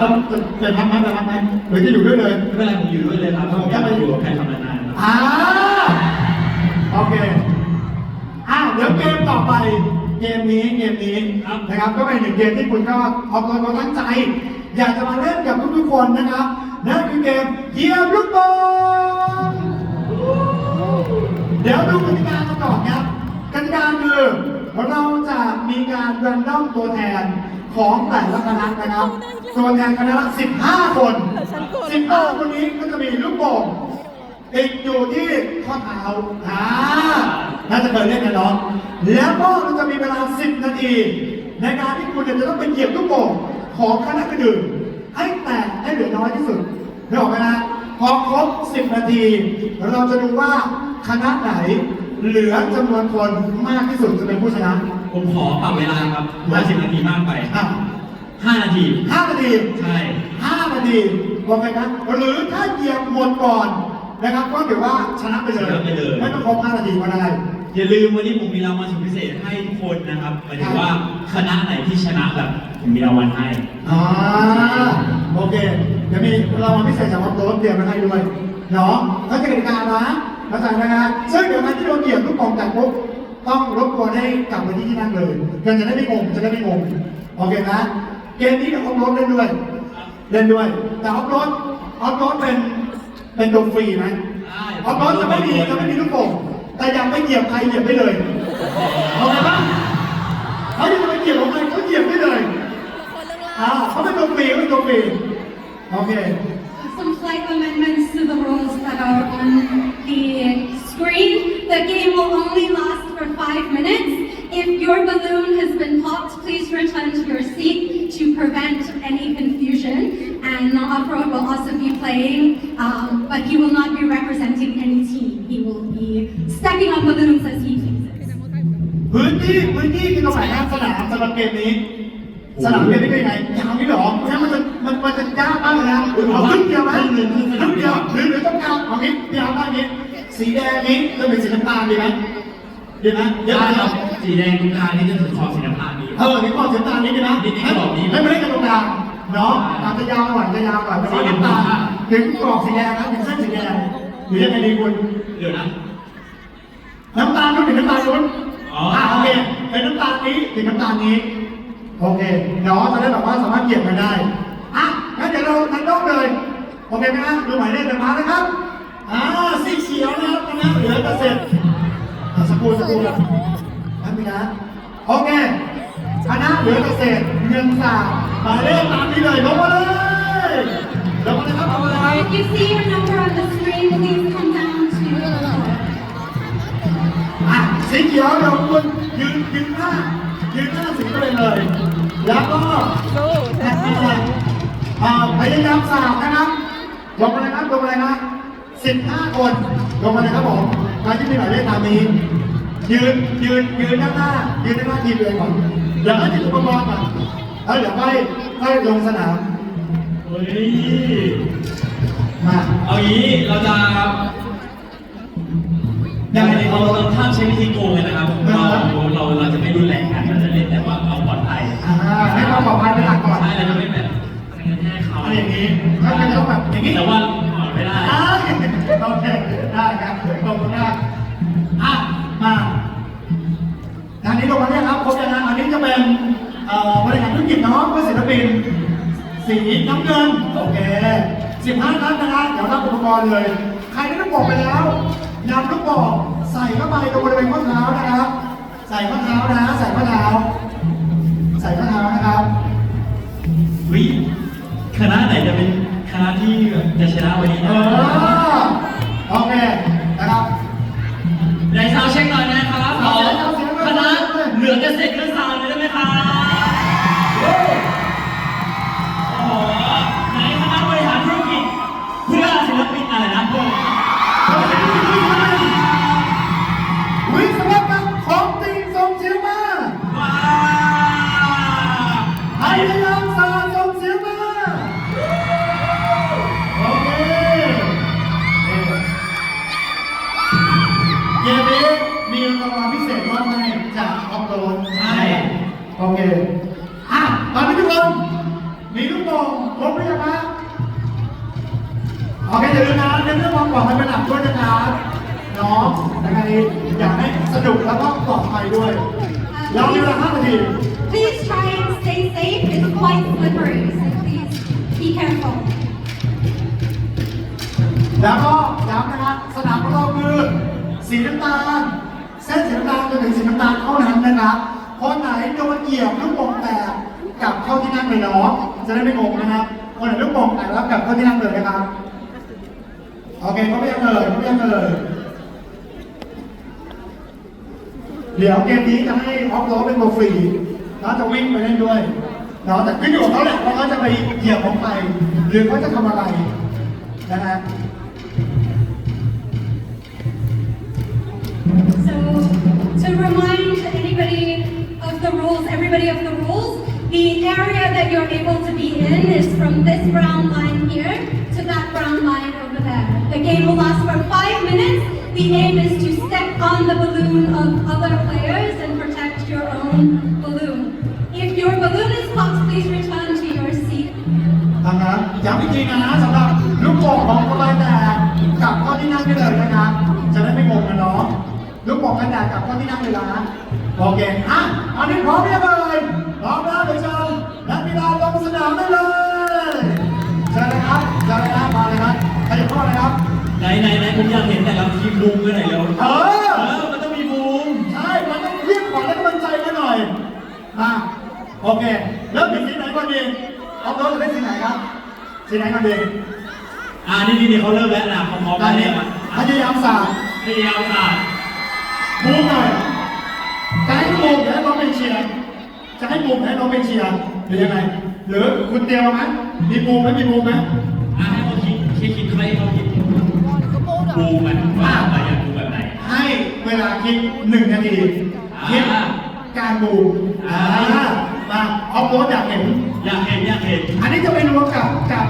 ต้องจะจะพักไหมจะพักไหมหรือจะอยู่ด้วยเลย ไม่เป็นไรผมอยู่ด้วยเลยครับผมอยากอยู่กับใครทำนานๆครับอ่าโอเคอ่าเดี๋ยวเกมต่อไป เกมนี้เกมนี้นะครับก็เป็นหนึ่งเกมที่คุณก็ออกตัวตั้งใจ อยากจะมาเล่นกับทุกๆคนนะครับนั่นคือเกมเหยียบลูกบอลเดี๋ยวดูกติกากันก่อนครับกติกาคือเราจะมีการรันดอมตัวแทนของแต่ละคณะนะครับ ตัวแทนคณะละ15 คน 15 คนนี้ก็จะมีลูกโป่งติดอยู่ที่ข้อเท้าอ่าน่าจะเคยเล่นกันเนาะแล้วก็มันจะมีเวลา 10 นาที ในการที่คุณเนี่ยจะต้องไปเหยียบลูกโป่งของคณะอื่นให้แตกให้เหลือน้อยที่สุดนึกออกไหมนะพอครบ 10 นาที เราจะดูว่าคณะไหนเหลือจำนวนคนมากที่สุดจะเป็นผู้ชนะ ผมขอปรับเวลาครับ50นาทีมากไป อะ5นาที 5นาทีใช่ 5นาทีโอเคนะหรือถ้าเหยียบหมดก่อนนะครับ ก็ถือว่าชนะไปเลยชนะไปเลย ไม่ต้องครบ5นาทีก็ได้ อย่าลืมวันนี้ผมมีรางวัลสุดพิเศษให้ทุกคนนะครับหมายถึงว่าคณะไหนที่ชนะแบบผมมีรางวัลให้ อ่าโอเคเดี๋ยวมีเรามาพิเศษจากวัดโรถเตรียมมาให้ด้วยเนาะก็จะกติกานะเข้าใจนะฮะซึ่งเดี๋ยวมันที่โดนเหยียบลูกโป่งแตกปุ๊บต้องรบกวนให้กลับไปที่ที่นั่งเลยเพื่อจะได้ไม่งงจะได้ไม่งงโอเคนะ เกมนี้กับออฟโรดเล่นด้วย เล่นด้วย แต่ออฟโรดออฟโรดเป็นเป็นตัวฟรีไหมได้ออฟโรดจะไม่มีจะไม่มีลูกโป่งแต่ยังไม่เหยียบใครเหยียบได้เลยเอาไงบ้างเขาจะไปเหยียบของใครเขาเหยียบได้เลยอ่าเขาเป็นตัวฟรีเขาเป็นตัวฟรีโอเค Some slight amendments to the rules that are on the screen. The game will only last for five minutes. If your balloon has been popped, please return to your seat to prevent any confusion. And Off-Road will also be playing, um, but he will not be representing any team. He will be stepping on balloons as he pleases. พื้นที่พื้นที่คือตรงไหนครับสนามสำหรับเกมนี้ สนามเกมนี้เป็นยังไงยาวนี่เหรองั้นมันจะมันมันจะยากมากเลยนะเอาครึ่งเดียวไหมครึ่งเดียวหรือหรือต้องการเอางี้พี่เอาบ้างนี้ สีแดงนี้จะเป็นสีน้ำตาลดีไหมดีไหมเดี๋ยว ได้ค ค รั รั บบ สีแดงตรงกลางนี่จะถึงขอบสีน้ำตาลนี้ เออนี่ก่อนสีน้ำตาลนี้ดีไหมนิดๆกรอบนี้ให้ไม่ได้กันตรงกลางเนาะอาจจะยาวหน่อยจะยาวหน่อยเป็นสีน้ำตาลถึงกรอบสีแดงนะถึงเส้นสีแดงหรือยังไงดีคุณเดี๋ยวนะน้ำตาลนู้นถึงน้ำตาลนู้นอ๋ออ่อ่าโอเคเป็นน้ำตาลนี้ถึงน้ำตาลนี้โอเคเนาะจะได้แบบว่าสามารถเหยียบกันได้อะงั้นเดี๋ยวเราทันต้องเลยโอเคไหมฮะดูหมายเลขกันมานะครับอ่าสีเขียวนะครับคณะเหลือเกษตรอะสกครูสกครู นั่นเป็นนะโอเคคณะเหลือเกษตรเงินสามหมายเลขตามนี้เลยลงมาเลยลงมาเลยครับเอาเลย If you see your number on the screen, please come down to the floor. อะสีเขียวเดี๋ยวคุณยืนยืนหน้ายืนหน้าสีไปเลยแล้วก็แท็กซี่เลยอ่าพยายามสาวนะครับลงมาเลยครับลงมาเลยนะสิบห้าคนลงมาเลยครับผมใครที่มีหมายเลขตามนี้ ยืนยืนยืนหน้าหน้ายืนหน้าหน้าทีมเลยก่อนเดี๋ยวให้ติดอุปกรณ์ก่อนแล้วเดี๋ยวค่อยค่อยลงสนามเฮ้ยมาเอางี้เราจะยังไงเราเราห้ามใช้วิธีโกงกันนะครับเราเราเราจะไม่รุนแรงกันเราจะเล่นแต่ว่าเอาปลอดภัยอ่าให้ความปลอดภัยเป็นหลักก่อนใช่เราจะไม่แบบให้เขาอะไรอย่างนี้ก็จะต้องแบบอย่างนี้แต่ว่าปลอดไม่ได้ได้โอเคได้ครับขอบคุณมากอะ มาอันนี้ลงมาเนี่ยครับครบยังนะอันนี้จะเป็นเอ่อบริหารธุรกิจเนาะเพื่อศิลปิน สีน้ำเงิน โอเคสิบห้านัดนะฮะเดี๋ยวรับอุปกรณ์เลย ใครได้ลูกโป่งไปแล้วนำลูกโป่งใส่เข้าไปตรงบริเวณข้อเท้านะครับ ใส่ข้อเท้านะ ใส่ข้อเท้า ใส่ข้อเท้านะครับวิคณะไหนจะเป็นคณะที่แบบจะชนะวันนี้เอนะ ลือจะเสร็จเรื่องซาวเลยได้ไหมครับโอ้โหไหนคณะบริหารธุรกิจเพื่อศิลปินอะไรนะเพื่อวิ แล้วก็ย้ำนะครับสนามของเราคือสีน้ำตาล เส้นสีน้ำตาลจนถึงสีน้ำตาลเท่านั้นนะครับคนไหนโดนเหยียบลูกโป่งแตกกลับเข้าที่นั่งเลยเนาะจะได้ไม่งงนะครับคนไหนลูกโป่งแตกแล้วกลับเข้าที่นั่งเลยนะครับโอเคเขาไม่ยังเลยเขาไม่ยังเลยเดี๋ยวเกมนี้จะให้ออฟโรดเป็นตัวฟรีแล้วจะวิ่งไปเล่นด้วยเนาะแต่ขึ้นอยู่กับเขาแหละว่าเขาจะไปเหยียบของใครหรือเขาจะทำอะไรนะฮะ So, to remind anybody of the rules, everybody of the rules, the area that you're able to be in is from this brown line here to that brown line over there. The game will last for five minutes. The aim is to step on the balloon of other players and protect your own balloon. If your balloon is popped, please return to your seat. ดังนั้นย้ำอีกทีนะสำหรับลูกโป่งของคนไรแต่กลับเข้าที่นั่งได้เลยนะครับ ลูกโป่งกันแดดกลับเข้าที่นั่งเลยนะโอเคอะอันนี้พร้อมเรียบเลยพร้อมแล้วเดี๋ยวเชิญนักกีฬาลงสนามได้เลยเชิญเลยครับเชิญเลยครับมาเลยครับขยับเข้ามาเลยครับไหนไหนไหนผมอยากเห็นแต่ละทีมบูมกันหน่อยเร็วเออเออมันต้องมีบูมใช่มันต้องเรียกขวัญและกำลังใจกันหน่อยมาโอเคเริ่มจากสีไหนก่อนดีเอารถจะได้สีไหนครับสีไหนก่อนดีอ่านี่นี่นี่เขาเริ่มแล้วนะพร้อมๆได้กันเนี่เนี่ยยพยายามสาดพยายามสาด บูมหน่อยจะให้บูมหรือให้น้องเป็นเชียร์จะให้บูมหรือให้น้องเป็นเชียร์หรือยังไง หรือคุณเตรียมมาไหมมีบูมไหมมีบูมไหมอะให้เขาคิดคิดคิดใครเขาคิดบูมมันว่าเราอยากดูแบบไหน ให้เวลาคิดหนึ่งนาทีคิดอ่าการบูมอ่ามาออฟโรดอยากเห็นอยากเห็นอยากเห็น อันนี้จะไปรวมกับกับ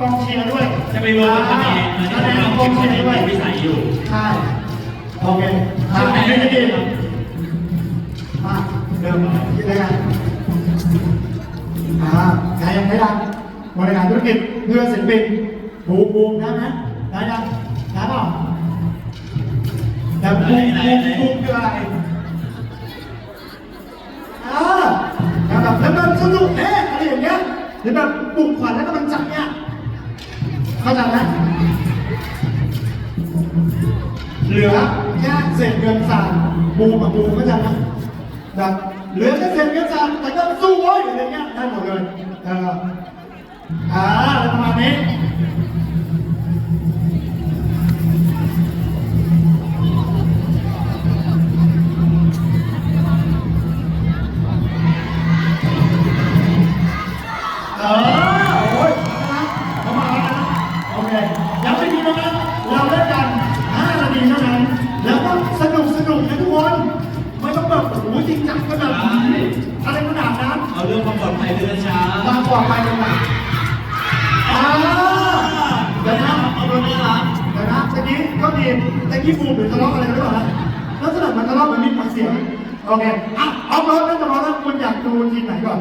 กองเชียร์ด้วย จะไปรวมกันเองอันนี้คะแนนเราของกคิอดงเชียร์ด้วยวิสัยอยู่ใช่ โอเคอ่าชุดไหนหนึ่งนาทีครับมาเริ่มคิดเลยกันอ่าใครยังไม่ดังบริหารธุรกิจเพื่อศิลปินบูมบูมได้ไหมได้ยังได้เปล่าแต่บูมบูมบูมคืออะไรอ่าแล้วแบบแล้วแบบสนุกเอ๊ะอะไรอย่างเงี้ยหรือแบบปลุกขวัญและกำลังใจเนี่ยเข้าใจไหม เหลือแค่เศษเงินสามบูกับบูก็จะนะนะเหลือแค่เศษเงินสางแต่ก็สู้ไว้ยอะไรเงี้ยได้หมดเลยอ่าอะไรประมาณนี้ ความปลอดภัยเรื่องช้าบางกว่าไปกันนะอ่าเดี๋ยวนะเอาเรื่องน่ารักเดี๋ยวนะตะกี้ก็ดีตะกี้บูมหรือทะเลาะอะไรกันหรือเปล่าฮะลักษณะมันทะเลาะเหมือนมีปากเสียงโอเคอะเอารถนั่นจะมาแล้วคุณอยากดูทีมไหนก่อน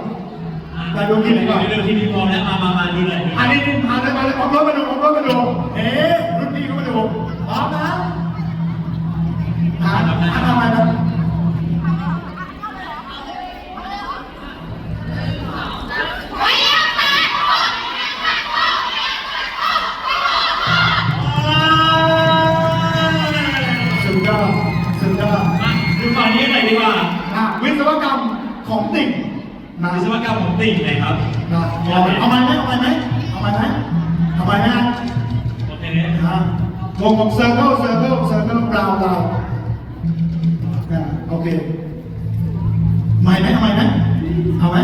อยากดูทีมไหนก่อนเรื่องที่พี่พร้อมแล้วมามามาดูหน่อยอันนี้ดินผ่านเลยมาเลยเอารถมาดูเอารถมาดูเอ๊ะรุ่นพี่เขามาดูพร้อมนะอ่านอ่านทำไมนะ ติ่งนะวิศวกรรมของติ่งหน่อยครับ นะเอาไหมเอาไหมเอาไหมเอาไหมเอาไหมนะโอเคอะวงของเซอร์เคิลเซอร์เคิลเซอร์เคิลราวราวอะโอเคใหม่ไหมเอาไหมไหมเอาไหม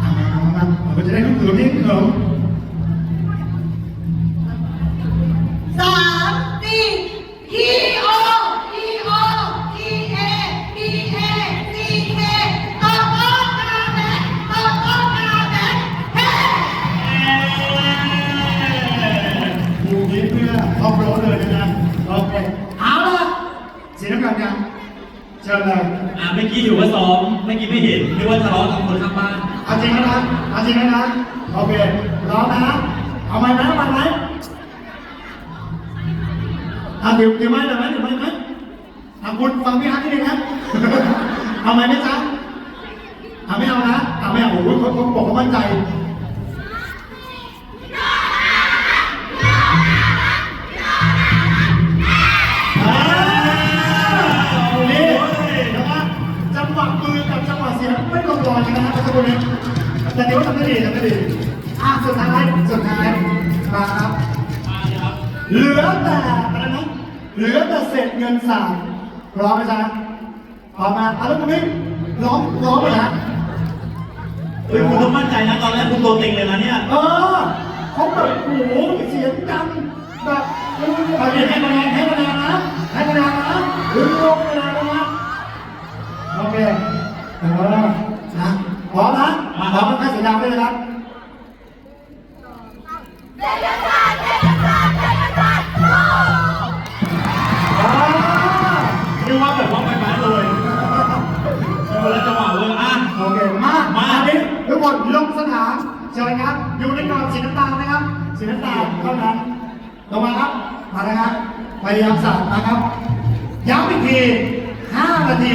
เอาไหมเอาไหมเอาไหมเราจะได้รู้สึกที่เขิมสามสี่ T O T O ชิญเลยอ่าเมื่อกี้ถือว่าซ้อมเมื่อกี้ไม่เห็นนึกว่าทะเลาะกับคนข้างบ้านเอาจริงแล้วนะเอาจริงแล้วนะโอเคพร้อมนะเอาไหมไหมเอาไหมไหมอะเดี๋ยวเดี๋ยวไหมเดี๋ยวไหมเดี๋ยวไหมไหมอะคุณฟังพี่ฮัทนิดนึงนะเอาไหมไหมจ๊ะอะไม่เอานะอะไม่เอาโอ้โหเขาเขาบอกเขามั่นใจ หวะมือกับจังหวะเสียงไม่ลงรอยกันนะครับทุกคนนี้แต่เดี๋ยวทำได้ดีทำได้ดีอะสุดท้ายสุดท้ายมาครับเลยครับเหลือแต่อะไรนะเหลือแต่เศษเงินสามพร้อมไหมจ๊ะพร้อมมาอะแล้วคุณนี่ร้องร้องไปนะเฮ้ยคุณต้องมั่นใจนะตอนแรกคุณตัวติงเลยนะเนี่ยเออเขาแบบโอ้โหเสียงดังแบบเอาเดี๋ยวให้คะแนนให้คะแนนนะให้คะแนนนะหรือลงคะแนนนะ โอเคเออนะพร้อมนะพร้อมให้สัญญาณได้เลยครับอ่าเรียกว่าแบบว่าไปมาเลยเออแล้วจังหวะเลยอะโอเคมา มาอันนี้ทุกคนลงสนามเชิญครับ อยู่ในกรอบสีน้ำตาลนะครับสีน้ำตาลเท่านั้นลงมาครับมาเลยครับพยายามสั่งนะครับย้ำอีกที5นาที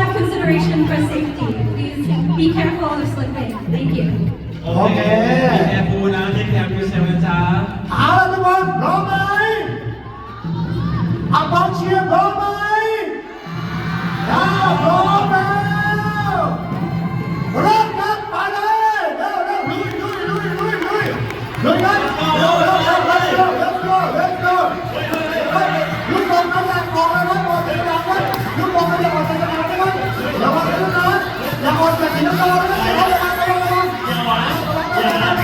อเคมีแอร์ปูนะเทคแคร์ยูเซลนะจ๊ะเอาละทุกคนพร้อมไหมอักองเชียร์พร้อมไหมถ้าพร้อมแล้วเริ่มครับไปเลยเร็วเร็วลุยลุยลุยลุยลุยลุยครับเร็วเร็วเร็วเร็วเร็ว let's go let's go เฮ้ยลูกบอลกำลังออกแล้วครับออกจากสนามครับลูกบอลกำลังออกจากสนามนะครับระวังด้วยนะอย่าออกจากสนาลนะครับระวังระวังระวังอย่าหว Yeah.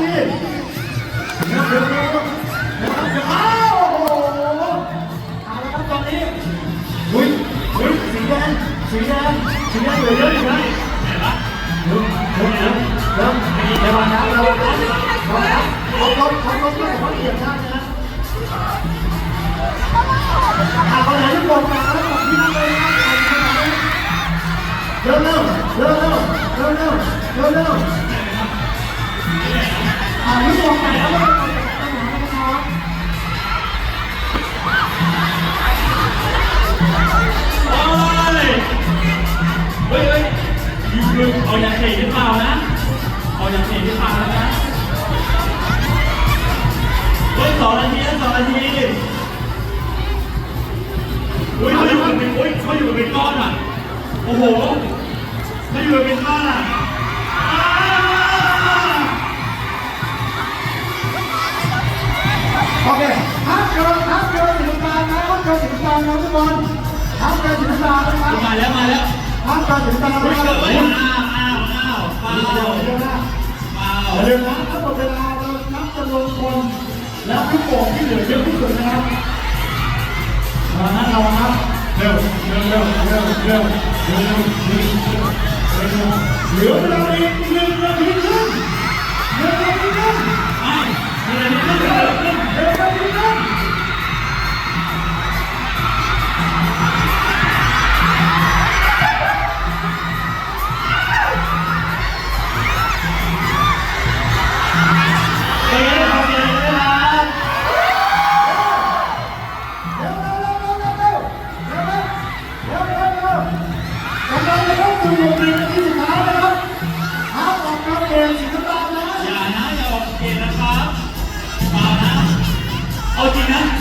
ลืออีกสามนาทีเร็วเร็วเร็วเร็วเร็วเร็วอ้าวโอ้โหเอาละครับตอนนี้อุ้ยอุ้ยสีแดงสีแดงสีแดงเหลือเยอะอยู่นะเร็วเร็วเร็วเร็วเร็วนะร็วนะร็วนะเขาเขาเขาเขาเขาเหยียบได้นะอะคนไหนที่บอกมาแล้วบอกที่นั่นเลยนะเร็วเร็วเร็วเร็วเร็วเร็วเร็ว เร็วอะที่บอกมาแล้วบอกมานะครับโอ้ยเฮ้ยเฮ้ยยูยูเอาอย่างเตะหรือเปล่านะเอาอย่างเตะหรือเปล่านะเฮ้ยสองนาทีสองนาทีอุ้ยเฮ้ยคนหนึ่งอุ้ยเขาอยู่เป็นก้อนอะโอ้โหเขาอยู่เป็นก้อนอะ โอเคห้ามเกินห้ามเกินสีน้ำตาลนะห้ามเกินสีน้ำตาลนะทุกคนห้ามเกินสีน้ำตาลนะครับมาแล้วมาแล้วห้ามเกินสีน้ำตาลเฮ้นะยครัเกิบดเดี๋ไว้อ้าวอ้าวอ้าวเปล่ายวเดี๋ยวนะเปล่าอย่าลืมนะถ้าหมดเวลาเรานับจำนวนคนแล้วลูกโป่งที่เหลือเยอะที่สุดนะครับเอาละนะเราครับเร็วเร็วเร็วเร็วเร็วเร็วเร็วเร็วเร็วเร็วเหลือเวลาอีกหนึ่งนาทีครึ่งหนึ่งนาทีครึ่งไอ้ Thank you. นะ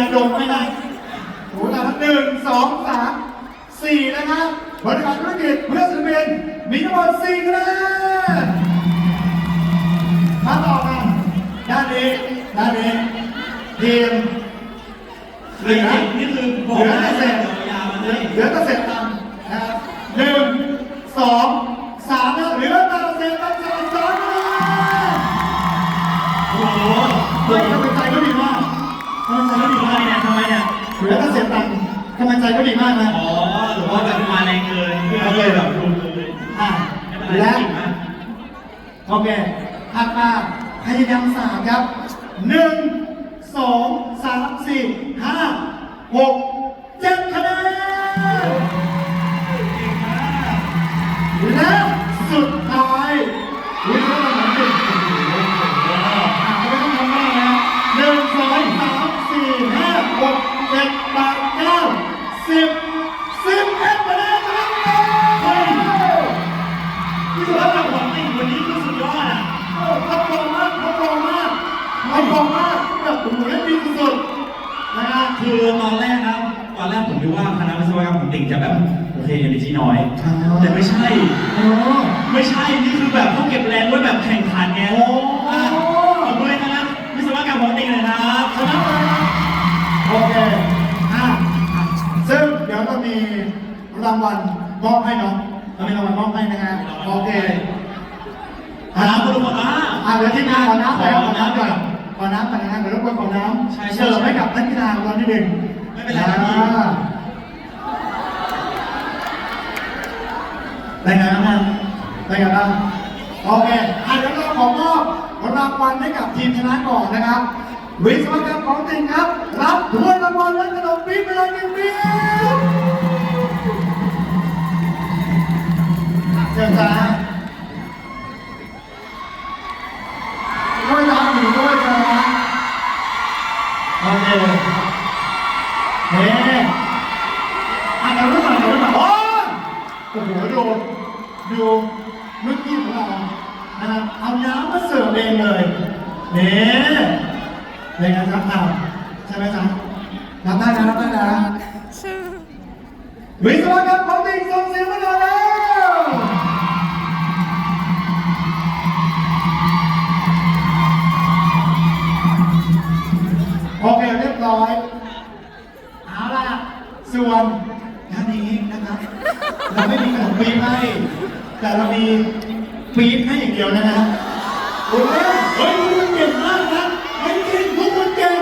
ยาดมไหมนะโอ้โหนะหนึ่งสองสามสี่นะครับบริการธุรกิจเพื่อศิลปินมีทั้งหมดสี่คะแนนมาต่อกันด้านนี้ด้านนี้ทีมเหลือนี่คือบอกเหลือว่าแต่เศษยาเหเลลือยเหลือต่เสร็จ กำลังใจก็ดีมากนะอ๋อหรือว่าแบบมาแรงเกินก็เลยแบบรุมเลยอะไม่เป็นไรและจริงนะโอเคถัดมาพยายามสามครับหนึ่งสองสามสี่ห้าหกเจ็ดคะแนนและสุดท้ายากแบบโอ้โหเล่นดีสุดๆนะฮะคือตอนแรกนะตอนแรกผมคิดว่าคณะวิศวกรรมของติ่งจะแบบโอเคเอเนจีน้อยอ๋อแต่ไม่ใช่ โอ้ไม่ใช่ นี่คือแบบต้องเก็บแรงไว้แบบแข่งขันไงโอ้อะขอบคุณคณะวิศวกรรมของติ่งเลยนะครับชนะไปนะโอเคอะซึ่งเดี๋ยวจะมีรางวัลมอบให้น้องเรามีรางวัลมอบให้นะฮะโอเค ถามคุณทุกคนอะอะเดี๋ยวที่มาขอน้ำไปครับขอขอน้ำน้ำก่อน ขอน้ำก่อนนะฮะเดี๋ยวรบกวนขอน้ใช่ำใช่ เสิร์ฟให้กับนักกีฬาของเรานิดนึงไม่เป็นไรครับพี่อ่าได้ไงบ้างได้ไงบ้างโอเคอะเดี๋ยวเราขอมอบรางวัลให้กับทีมชนะก่อนนะครับ วิศวกรรมของจริงครับ รับถ้วยรางวัลและขนมปี๊บไปเลยหนึ่งปี๊บเชิญจ้าด้วยน้ำหรือด้วยจ้า โอเคเฮ้อะเดี๋ยวรุ่นใหม่เดี๋ยวรุ่นใหม่โอ้โอ้โหดูดูรุ่นพี่ของเรานะครับเอาน้ำมาเสิร์ฟเองเลยนี่เป็นไงครับอะใช่ไหมจ๊ะรับได้นะรับได้นะ ปี๊บให้ แต่เรามีปี๊บให้อย่างเดียวนะฮะโอ้ยเฮ้ยพวกคุณเก่งมากนะไม่จริงพวกคุณเก่ง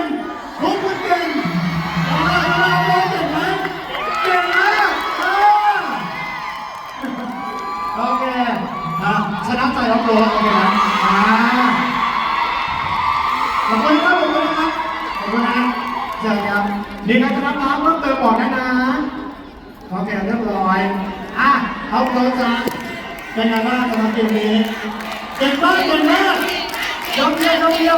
พวกคุณเก่งเอาล่ะเอาล่ะเก่งไหมเก่งมากอ่าโอเคอะชนะใจรับรู้โอเคนะอ่าขอบคุณครับขอบคุณนะครับขอบคุณนะเจอกันมีใครจะรับน้ำเพิ่มเติมบอกได้นะโอเคเรียบร้อย เอาเราจะเป็นไงบ้างสำหรับเกมนี้เก่งมากเก่งมากยอมเดียวยอมเดียว